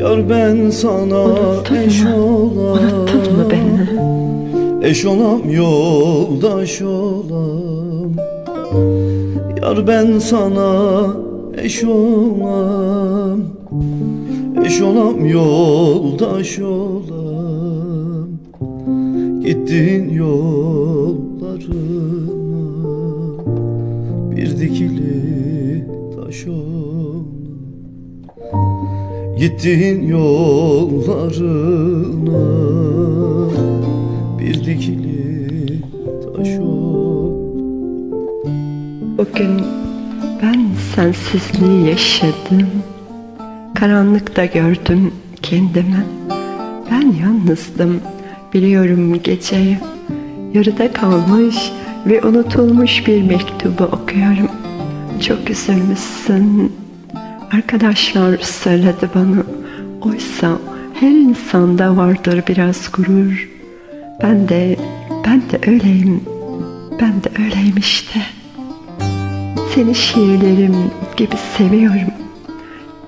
Yar ben sana Unuttun eş mu? olam Unuttun mu beni? Eş olam yoldaş olam. Yar ben sana eş olam. Eş olam yoldaş olam. Gittiğin yollarına. Bir dikili taş olam Gittiğin yollarına Bir dikili taş ol Bugün ben sensizliği yaşadım. Karanlıkta gördüm kendimi. Ben yalnızdım. Biliyorum geceyi. Yarıda kalmış ve unutulmuş bir mektubu okuyorum. Çok üzülmüşsün. Arkadaşlar söyledi bana. Oysa her insanda vardır biraz gurur. Ben de, ben de öyleyim. Ben de öyleyim işte. Seni şiirlerim gibi seviyorum.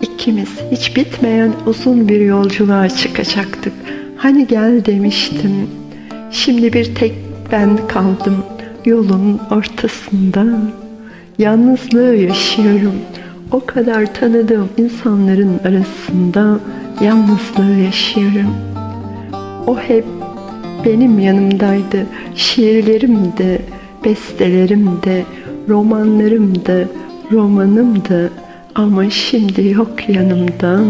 İkimiz hiç bitmeyen uzun bir yolculuğa çıkacaktık. Hani gel demiştim. Şimdi bir tek ben kaldım yolun ortasında. Yalnızlığı yaşıyorum. O kadar tanıdığım insanların arasında yalnızlığı yaşıyorum. O hep benim yanımdaydı. Şiirlerim de, bestelerim de, romanlarım da, romanım da ama şimdi yok yanımda.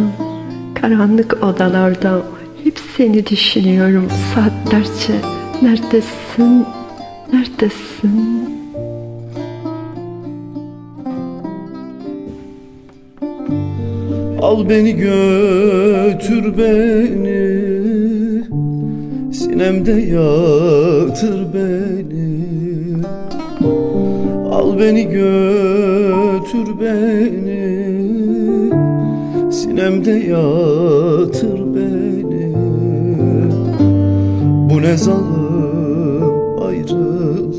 Karanlık odalarda hep seni düşünüyorum saatlerce. Neredesin? Neredesin? Al beni götür beni. Sinemde yatır beni. Al beni götür beni. Sinemde yatır beni. Bu ne zalim ayrılık.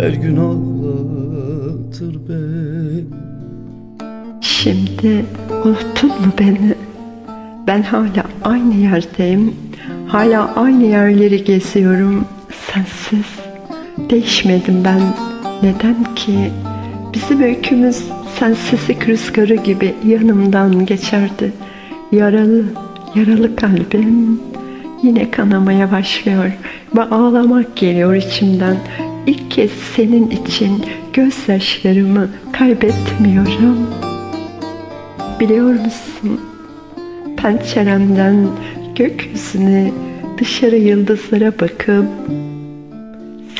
Her gün ağlatır beni Şimdi unuttun mu beni? Ben hala aynı yerdeyim. Hala aynı yerleri geziyorum. Sensiz. Değişmedim ben. Neden ki? Bizim öykümüz sensizlik rüzgarı gibi yanımdan geçerdi. Yaralı, yaralı kalbim yine kanamaya başlıyor ve ağlamak geliyor içimden. İlk kez senin için gözyaşlarımı kaybetmiyorum. Biliyor musun? Penceremden gökyüzüne dışarı yıldızlara bakıp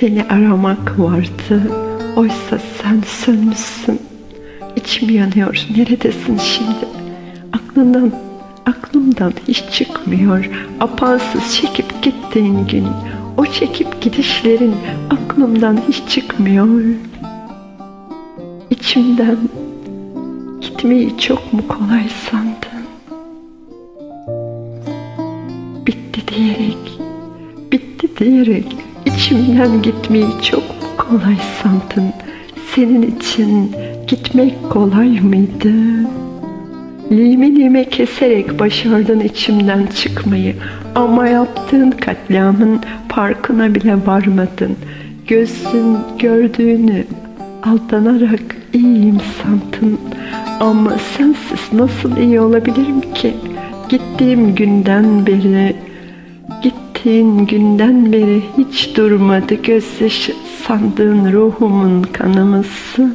seni aramak vardı. Oysa sen sönmüşsün. İçim yanıyor. Neredesin şimdi? Aklından, aklımdan hiç çıkmıyor. Apansız çekip gittiğin gün. O çekip gidişlerin aklımdan hiç çıkmıyor. İçimden gitmeyi çok mu kolay sandın? Bitti diyerek, bitti diyerek içimden gitmeyi çok mu kolay sandın? Senin için gitmek kolay mıydı? Lime lime keserek başardın içimden çıkmayı ama yaptığın katliamın farkına bile varmadın. Gözün gördüğünü aldanarak iyiyim sandın ama sensiz nasıl iyi olabilirim ki? Gittiğim günden beri, gittiğin günden beri hiç durmadı gözyaşı sandığın ruhumun kanaması.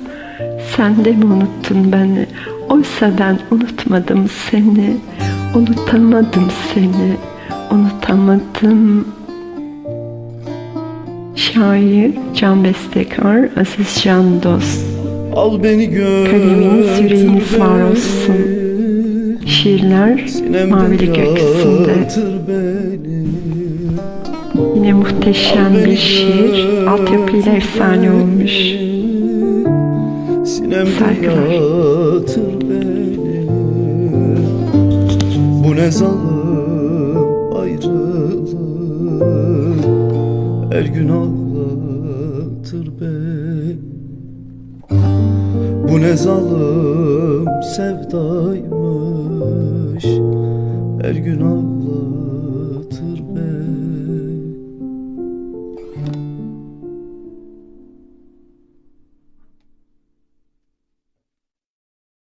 Sen de mi unuttun beni? Oysa ben unutmadım seni, unutamadım seni, unutamadım. Şair Can Bestekar, Aziz Can Dost. Al beni götür olsun. Şiirler Sinemde Mavili Gökyüzünde. yatır beni. Yine muhteşem bir şiir. Altyapıyla efsane olmuş. Saygılar. Bu ne zalim ayrılık Her gün ağlatır beni Bu ne zalim sevdaymış. Her gün ağlar